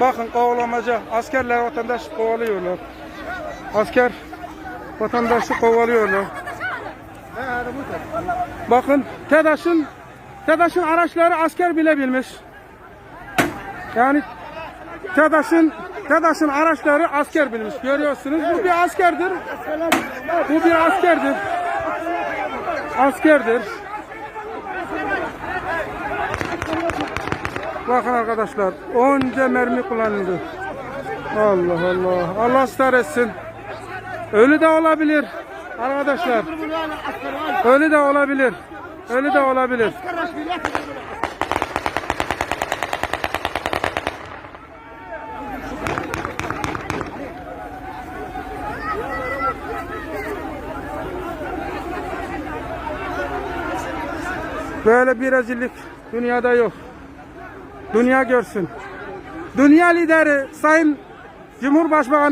Bakın kovalamaca. Askerler vatandaş kovalıyorlar. Asker vatandaşı kovalıyorlar. Bakın TEDAŞ'ın TEDAŞ'ın araçları asker bile bilmiş. Yani TEDAŞ'ın TEDAŞ'ın araçları asker bilmiş. Görüyorsunuz. Bu bir askerdir. Bu bir askerdir. Askerdir. Bakın arkadaşlar. Onca mermi kullanıldı. Allah Allah. Allah ısrar etsin. Ölü de olabilir. Arkadaşlar. Ölü de olabilir. Ölü de olabilir. Böyle bir rezillik dünyada yok. Dünya görsün. Dünya lideri Sayın Cumhurbaşkanı